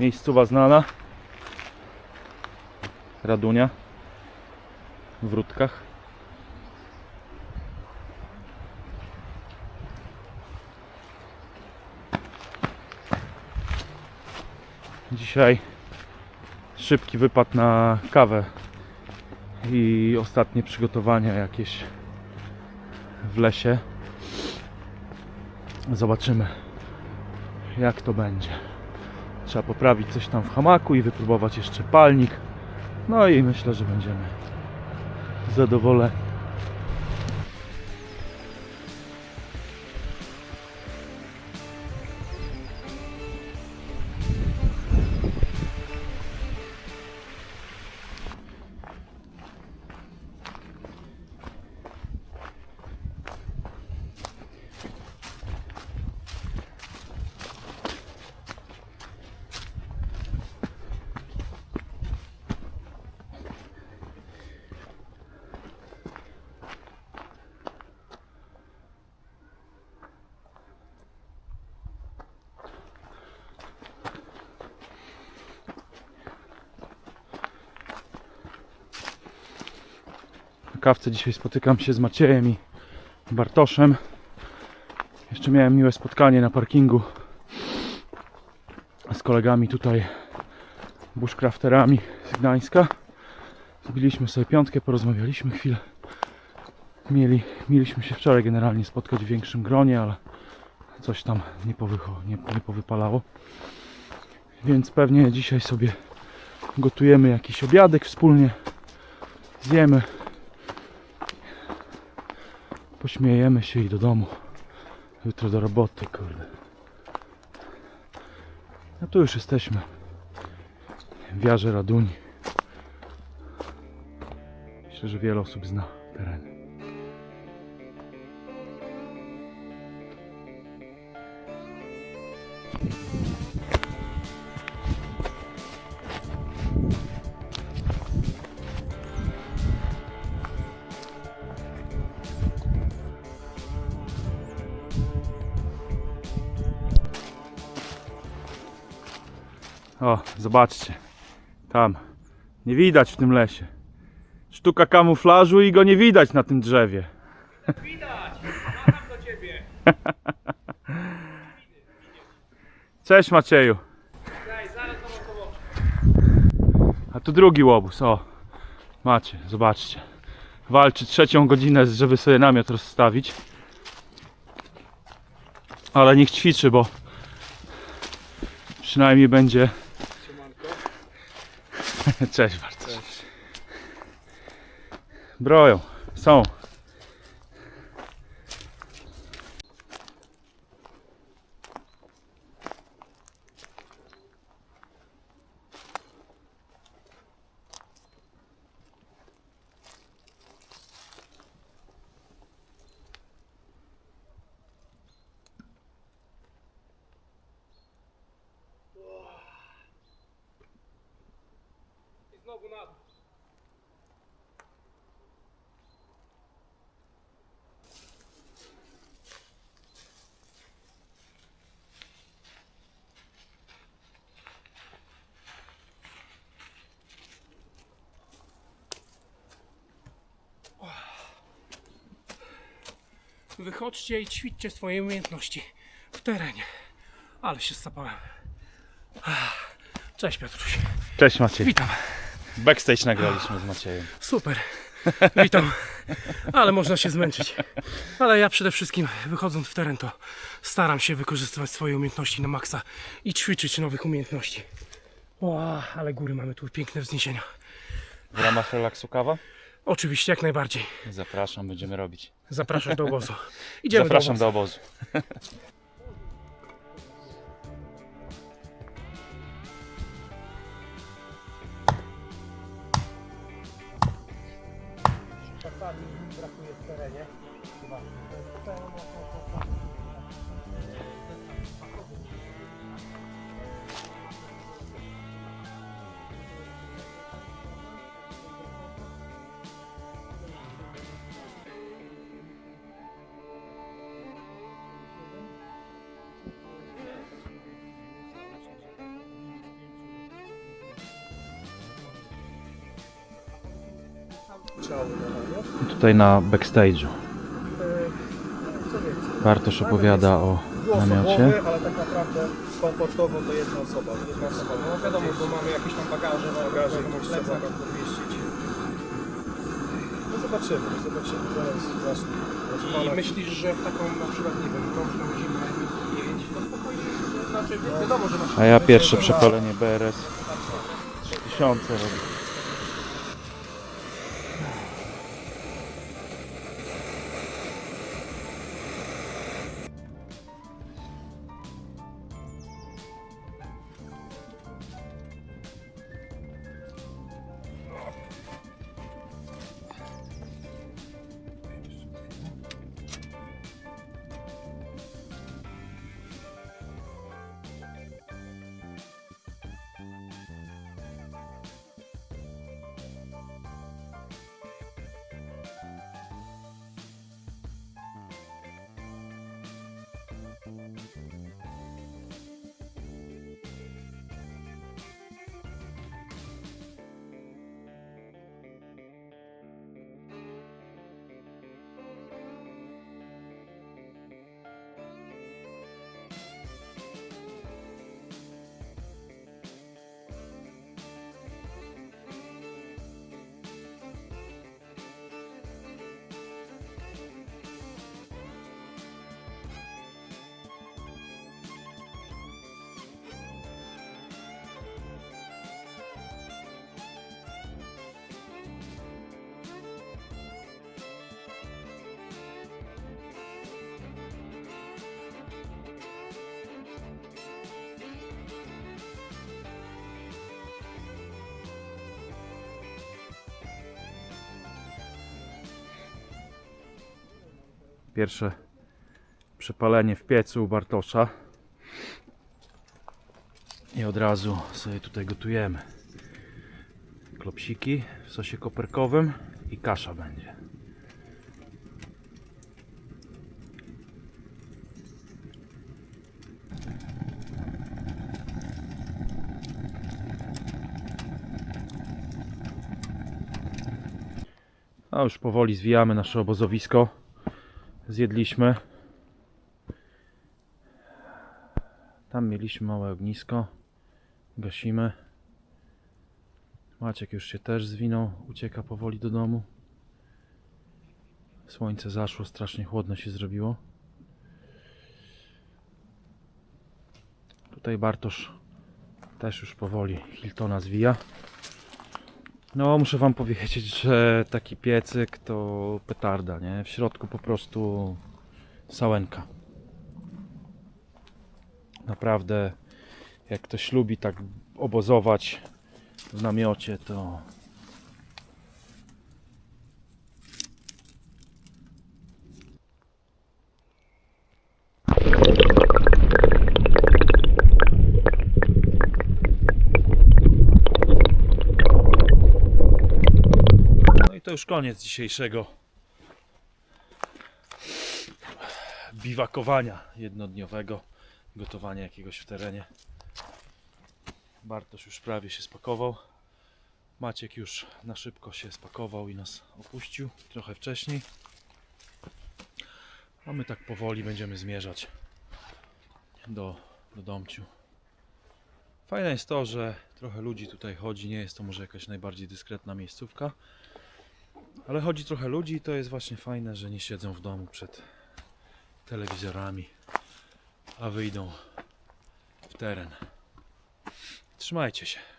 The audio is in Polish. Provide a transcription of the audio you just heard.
Miejscowa znana. Radunia. W Rutkach. Dzisiaj szybki wypad na kawę i ostatnie przygotowania jakieś w lesie. Zobaczymy jak to będzie. Trzeba poprawić coś tam w hamaku i wypróbować jeszcze palnik. No i myślę, że będziemy zadowoleni. Kawce dzisiaj spotykam się z Maciejem i Bartoszem. Jeszcze miałem miłe spotkanie na parkingu z kolegami tutaj bushcrafterami z Gdańska. Zbiliśmy sobie piątkę, porozmawialiśmy chwilę. Mieli, mieliśmy się wczoraj generalnie spotkać w większym gronie, ale coś tam nie, powycho, nie, nie powypalało. Więc pewnie dzisiaj sobie gotujemy jakiś obiadek wspólnie. Zjemy, Pośmiejemy się i do domu. Jutro do roboty, kurde. No tu już jesteśmy. W Jarze Raduni. Myślę, że wiele osób zna teren. O, zobaczcie. Tam. Nie widać w tym lesie. Sztuka kamuflażu i go nie widać na tym drzewie. Widać! Do ciebie! Cześć Macieju. A tu drugi łobuz, o. Macie, zobaczcie. Walczy trzecią godzinę, żeby sobie namiot rozstawić. Ale niech ćwiczy, bo przynajmniej będzie. Cześć bardzo. Broją, są. Wychodźcie i ćwiczcie swoje umiejętności w terenie. Ale się sapałem. Cześć Piotruś. Cześć Maciej. Witam. Backstage nagraliśmy z Maciejem. Super. Witam. Ale można się zmęczyć. Ale ja przede wszystkim wychodząc w teren to staram się wykorzystywać swoje umiejętności na maksa i ćwiczyć nowych umiejętności. O, ale góry mamy tu piękne wzniesienia. W ramach relaksu kawa? Oczywiście, jak najbardziej. Zapraszam, będziemy robić. Zapraszam do obozu. Idziemy Zapraszam do obozu. Do obozu. brakuje w terenie. Chyba. Tutaj na backstage'u. E, Co więcej? Bartosz opowiada o namiocie. Ale tak naprawdę komfortowo to jedna osoba. Jedna osoba. No wiadomo, bo mamy jakieś tam bagaże, bagaże wiadomo, trzeba trzeba pomieścić. No zobaczymy, zobaczymy. Zaraz zacznę I myślisz, że w taką na przykład, nie wiem, mroźną zimę jeść, to spokojnie, to znaczy wi- wiadomo, że masz... A ja pierwsze przepalenie BRS 3000 robię. Pierwsze przepalenie w piecu u Bartosza. I od razu sobie tutaj gotujemy. Klopsiki w sosie koperkowym i kasza będzie. A już powoli zwijamy nasze obozowisko. Zjedliśmy. Tam mieliśmy małe ognisko. Gasimy. Maciek już się też zwinął. Ucieka powoli do domu. Słońce zaszło, strasznie chłodno się zrobiło. Tutaj Bartosz też już powoli Hiltona zwija. No, muszę wam powiedzieć, że taki piecyk to petarda, nie? W środku po prostu sałenka. Naprawdę, jak ktoś lubi tak obozować w namiocie, to to już koniec dzisiejszego biwakowania jednodniowego, gotowania jakiegoś w terenie. Bartosz już prawie się spakował. Maciek już na szybko się spakował i nas opuścił trochę wcześniej. A my tak powoli będziemy zmierzać do, do domciu. Fajne jest to, że trochę ludzi tutaj chodzi. Nie jest to może jakaś najbardziej dyskretna miejscówka. Ale chodzi trochę ludzi i to jest właśnie fajne, że nie siedzą w domu przed telewizorami, a wyjdą w teren. Trzymajcie się.